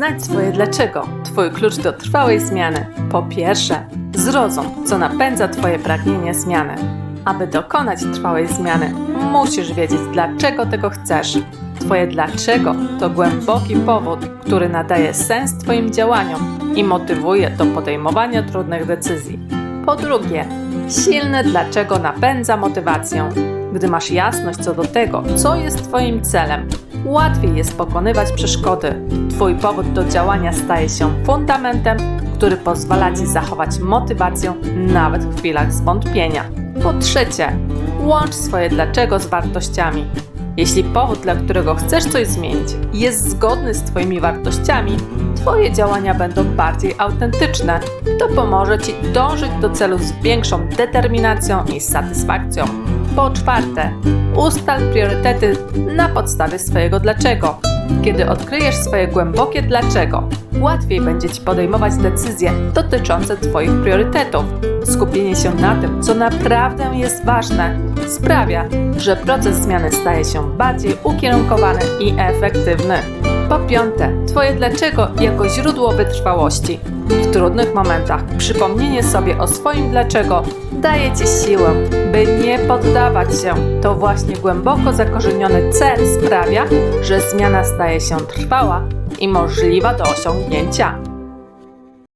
znać swoje dlaczego, twój klucz do trwałej zmiany. Po pierwsze, zrozum, co napędza twoje pragnienie zmiany. Aby dokonać trwałej zmiany, musisz wiedzieć, dlaczego tego chcesz. Twoje dlaczego to głęboki powód, który nadaje sens Twoim działaniom i motywuje do podejmowania trudnych decyzji. Po drugie, silne dlaczego napędza motywację. Gdy masz jasność co do tego, co jest Twoim celem, łatwiej jest pokonywać przeszkody. Twój powód do działania staje się fundamentem, który pozwala Ci zachować motywację nawet w chwilach zwątpienia. Po trzecie, łącz swoje dlaczego z wartościami. Jeśli powód, dla którego chcesz coś zmienić, jest zgodny z Twoimi wartościami, Twoje działania będą bardziej autentyczne. To pomoże Ci dążyć do celu z większą determinacją i satysfakcją. Po czwarte, ustal priorytety na podstawie swojego dlaczego. Kiedy odkryjesz swoje głębokie dlaczego, łatwiej będzie Ci podejmować decyzje dotyczące Twoich priorytetów. Skupienie się na tym, co naprawdę jest ważne, sprawia, że proces zmiany staje się bardziej ukierunkowany i efektywny. Po piąte, Twoje dlaczego jako źródło wytrwałości. W trudnych momentach przypomnienie sobie o swoim dlaczego daje Ci siłę, by nie poddawać się. To właśnie głęboko zakorzeniony cel sprawia, że zmiana staje się trwała i możliwa do osiągnięcia.